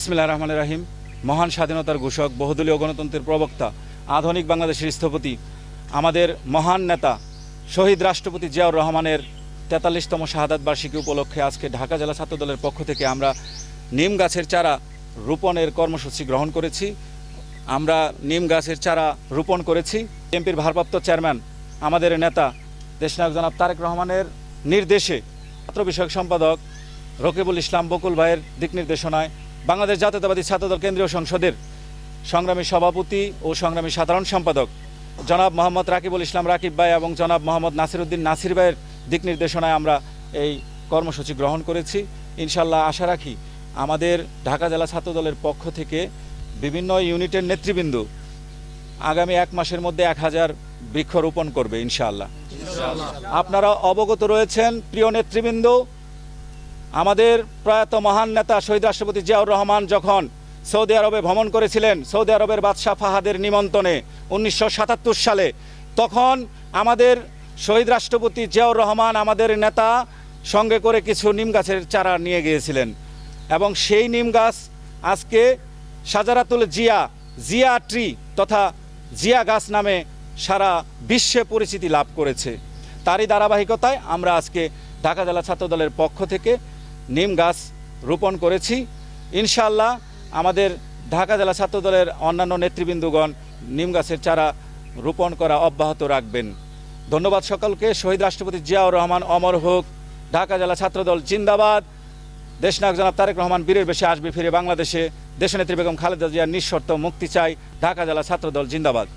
ইসমিল্লা রহমান রাহিম। মহান স্বাধীনতার ঘোষক, বহুদলীয় গণতন্ত্রের প্রবক্তা, আধুনিক বাংলাদেশের স্থপতি, আমাদের মহান নেতা, শহীদ রাষ্ট্রপতি জিয়াউর রহমানের তেতাল্লিশতম শাহাদাত বার্ষিকী উপলক্ষে আজকে ঢাকা জেলা ছাত্রদলের পক্ষ থেকে আমরা নিম গাছের চারা রোপণের কর্মসূচি গ্রহণ করেছি। আমরা নিম গাছের চারা রোপণ করেছি। এমপির ভারপ্রাপ্ত চেয়ারম্যান, আমাদের নেতা দেশনায়ক জনাব তারেক রহমানের নির্দেশে, ছাত্র বিষয়ক সম্পাদক রকিবুল ইসলাম বকুল ভাইয়ের দিক নির্দেশনায় বাংলাদেশ জাতীয়তাবাদী ছাত্রদল কেন্দ্রীয় সংসদের সংগ্রামী সভাপতি ও সংগ্রামী সাধারণ সম্পাদক জনাব মোহাম্মদ রাকিবুল ইসলাম রাকিব ভাই এবং জনাব মোহাম্মদ নাসিরউদ্দিন নাসির ভাইয়ের দিক নির্দেশনায় আমরা এই কর্মসূচি গ্রহণ করেছি। ইনশাল্লাহ আশা রাখি আমাদের ঢাকা জেলা ছাত্রদলের পক্ষ থেকে বিভিন্ন ইউনিটের নেতৃবৃন্দ আগামী এক মাসের মধ্যে এক হাজার বৃক্ষরোপণ করবে ইনশাআল্লাহ। আপনারা অবগত রয়েছেন প্রিয় নেতৃবৃন্দ আমাদের প্রয়াত মহান নেতা শহীদ রাষ্ট্রপতি জিয়াউর রহমান যখন সৌদি আরবে ভ্রমণ করেছিলেন, সৌদি আরবের বাদশাহ ফাহাদের নিমন্ত্রণে উনিশশো সাতাত্তর সালে, তখন আমাদের শহীদ রাষ্ট্রপতি জিয়াউর রহমান আমাদের নেতা সঙ্গে করে কিছু নিম গাছের চারা নিয়ে গিয়েছিলেন। এবং সেই নিম গাছ আজকে সাজারাতুল জিয়া জিয়া ট্রি তথা জিয়া গাছ নামে সারা বিশ্বে পরিচিতি লাভ করেছে। তারই ধারাবাহিকতায় আমরা আজকে ঢাকা জেলা ছাত্রদলের পক্ষ থেকে নিম গাছ রোপণ করেছি। ইনশাআল্লাহ আমাদের ঢাকা জেলা ছাত্রদলের অন্যান্য নেতৃবৃন্দগণ নিম গাছের চারা রোপণ করা অব্যাহত রাখবেন। ধন্যবাদ সকলকে। শহীদ রাষ্ট্রপতি জিয়াউর রহমান, অমর হোক। ঢাকা জেলা ছাত্রদল জিন্দাবাদ। দেশনায়ক জনাব তারেক রহমান বীরের বেশে আসবে ফিরে বাংলাদেশে। দেশনেত্রী বেগম খালেদা জিয়ার নিঃশর্ত মুক্তি চাই। ঢাকা জেলা ছাত্রদল জিন্দাবাদ।